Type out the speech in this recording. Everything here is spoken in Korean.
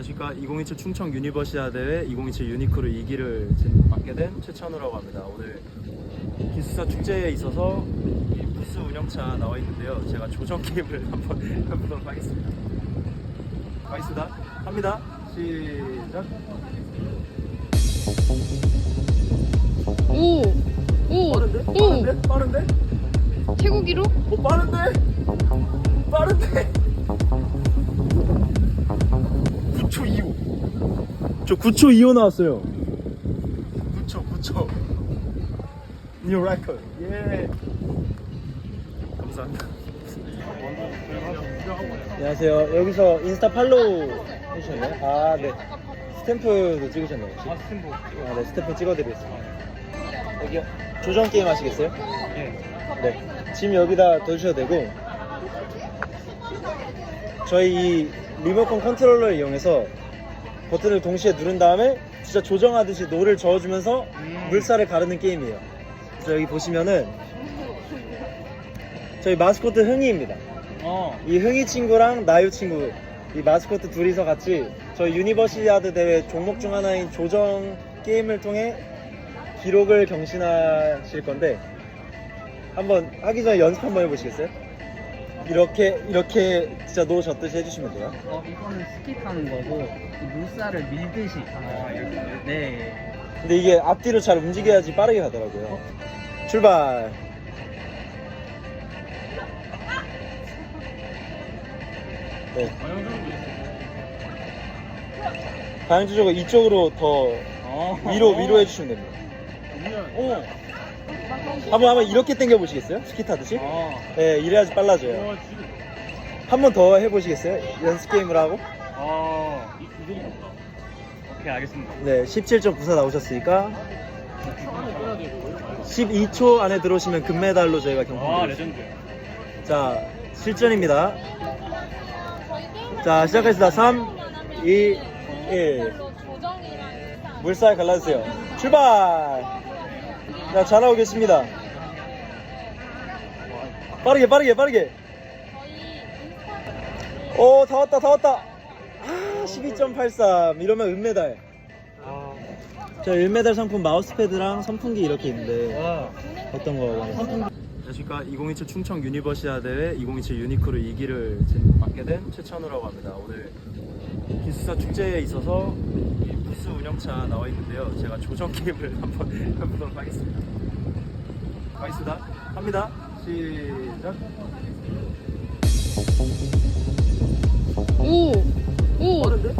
안녕하십니까 2027 충청 유니버시아 대회 2027 유니크로 2기를 지금 맡게 된 최찬우라고 합니다. 오늘 기숙사 축제에 있어서 이 부스 운영차 나와 있는데요. 제가 조정 게임을 한번 해보도록 하겠습니다. 가겠습니다. 합니다. 시작. 오! 오! 빠른데? 오! 빠른데? 빠른데? 최고 기록? 오 빠른데? 빠른데? 저 9초 25 나왔어요. 9초 9초. 뉴 레코드. 예. 감사합니다. 안녕하세요. 여기서 인스타 팔로우 해주셨나요? 아, 네. 스탬프도 찍으셨나요? 혹시? 아, 스탬프. 아, 네. 스탬프 찍어드리겠습니다. 여기요. 조정 게임 하시겠어요? 예. 네. 짐 여기다 넣으셔도 되고 저희 이 리모컨 컨트롤러를 이용해서 버튼을 동시에 누른 다음에 진짜 조정하듯이 노를 저어주면서 음. 물살을 가르는 게임이에요. 그래서 여기 보시면은 저희 마스코트 흥이입니다. 어. 이 흥이 친구랑 나유 친구 이 마스코트 둘이서 같이 저희 유니버시아드 대회 종목 중 하나인 조정 게임을 통해 기록을 경신하실 건데 한번 하기 전에 연습 한번 해보시겠어요? 이렇게 이렇게 진짜 노 젓듯이 해주시면 돼요. 어, 이거는 스키 타는 거고, 이 물살을 밀듯이. 아, 이렇게. 네. 근데 이게 앞뒤로 잘 움직여야지 빠르게 가더라고요. 출발. 네. 방향주적으로 이쪽으로 더 어. 위로 위로 해주시면 됩니다. 오. 한번 한번 이렇게 당겨 보시겠어요? 스키 타듯이? 어. 네, 이래야지 빨라져요. 한 번 더 해보시겠어요? 연습 게임을 하고? 이 좋다. 오케이, 알겠습니다. 네, 17.94 나오셨으니까 12초 안에 들어오시면 금메달로 저희가 아, 경품 드리겠습니다. 레전드. 자, 실전입니다. 자, 시작하겠습니다. 3, 2, 1. 물살 갈라주세요. 출발! 자, 잘하고 계십니다. 빠르게, 빠르게, 빠르게. 오, 다 왔다, 다 왔다. 아, 12.83. 이러면 은메달. 아. 저 은메달 상품 마우스패드랑 선풍기 이렇게 있는데 와. 어떤 거 원하세요? 안녕하십니까. 2027 충청 유니버시아 대회 2027 유니크로 2기를 지금 맡게 된 최찬우라고 합니다. 오늘 기숙사 축제에 있어서 이 부스 운영차 나와 있는데요. 제가 조정 게임을 한번 해보도록 하겠습니다. 가겠습니다. 합니다. 시작. 오! 오! 빠른데?